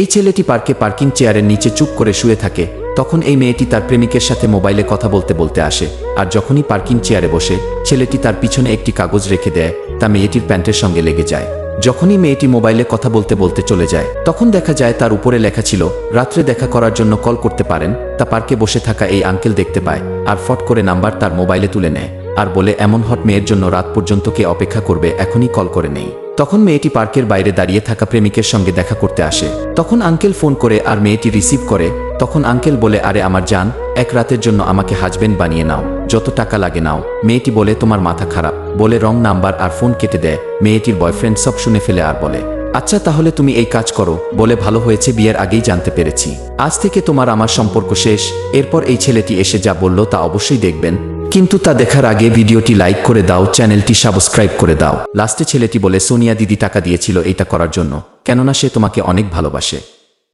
এই ছেলেটি পার্কে পার্কিং চেয়ারের নিচে চুপ করে শুয়ে থাকে, তখন এই মেয়েটি তার প্রেমিকের সাথে মোবাইলে কথা বলতে বলতে আসে, আর যখনই পার্কিং চেয়ারে বসে, ছেলেটি তার পিছনে একটি কাগজ রেখে দেয়, তা মেয়েটির প্যান্টের সঙ্গে লেগে যায়। যখনই মেয়েটি মোবাইলে কথা বলতে বলতে চলে যায়, তখন দেখা যায় তার উপরে লেখা ছিল, রাত্রে দেখা করার জন্য কল করতে পারেন। তা পার্কে বসে থাকা এই আঙ্কেল দেখতে পায়, আর ফট করে নাম্বার তার মোবাইলে তুলে নেয়। আর বলে, এমন হট মেয়ের জন্য রাত পর্যন্ত কে অপেক্ষা করবে? এখনই কল করে নেই। তখন মেয়েটি পার্কের বাইরে দাঁড়িয়ে থাকা প্রেমিকের সঙ্গে দেখা করতে আসে। তখন আঙ্কেল ফোন করে আর মেয়েটি রিসিভ করে। তখন আঙ্কেল বলে, আরে আমার জান, এক রাতের জন্য আমাকে হাজবেন্ড বানিয়ে নাও। যত টাকা লাগে নাও। মেয়েটি বলে, তোমার মাথা খারাপ। বলে, রং নাম্বার আর ফোন কেটে দেয় মেয়েটির বয়ফ্রেন্ড সব শুনে ফেলে আর বলে আচ্ছা তাহলে তুমি এই কাজ করো। বলে, ভালো হয়েছে, বিয়ের আগেই জানতে পেরেছি। আজ থেকে তোমার আমার সম্পর্ক শেষ। এরপর এই ছেলেটি এসে যা বলল তা অবশ্যই দেখবেন। কিন্তু তা দেখার আগে ভিডিওটি লাইক করে দাও, চ্যানেলটি সাবস্ক্রাইব করে দাও। লাস্টে ছেলেটি বলে, সোনিয়া দিদি টাকা দিয়েছিল, এটা করার জন্য। কেননা সে তোমাকে অনেক ভালোবাসে।